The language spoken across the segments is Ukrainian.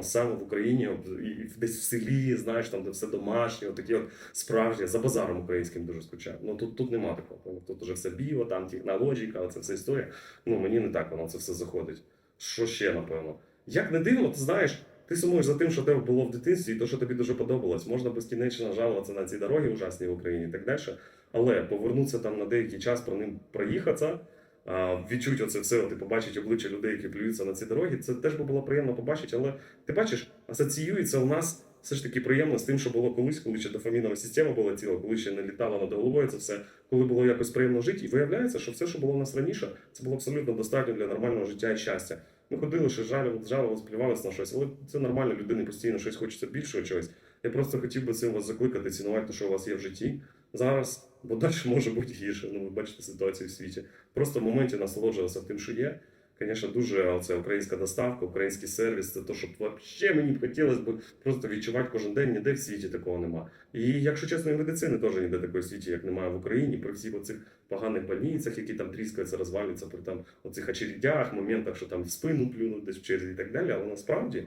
прямо саме в Україні, от, і десь в селі, знаєш, там де все домашнє, от такі от справжні, за базаром українським дуже скучаю. Ну тут, тут нема такого. Тут уже все біо, там технологіка, це вся історія. Ну мені не так воно це все заходить. Що ще, напевно? Як не дивно, ти знаєш, ти сумуєш за тим, що тебе було в дитинстві, і то, що тобі дуже подобалось. Можна безкінечно жалуватися на ці дороги ужасні в Україні і так далі. Але повернутися там на деякий час про ним проїхатися, а, відчути оце все, ти побачить обличчя людей, які плюються на ці дороги. Це теж би було приємно побачити. Але ти бачиш, асоціюється у нас все ж таки приємно з тим, що було колись, коли ще дофамінова система була ціла, коли ще не літала над головою це все, коли було якось приємно жити. І виявляється, що все, що було у нас раніше, це було абсолютно достатньо для нормального життя і щастя. Ми ходили, ще жалювали, жалувалися, плювалися на щось, але це нормально, людині постійно щось хочеться більшого чогось. Я просто хотів би цим вас закликати, цінувати те, що у вас є в житті зараз, бо далі може бути гірше. Ну, ви бачите ситуацію в світі. Просто в моменті насолоджуватися тим, що є. Звісно, дуже оце українська доставка, український сервіс, це те, що взагалі мені б хотілося б просто відчувати кожен день, ніде в світі такого нема. І якщо чесно, і медицини теж ніде такої світі, як немає в Україні, при всіх оцих поганих больницях, які там тріскаються, розвалюються, при там оцих очередях, моментах, що там в спину плюнуть десь в черзі і так далі. Але насправді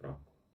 крапка.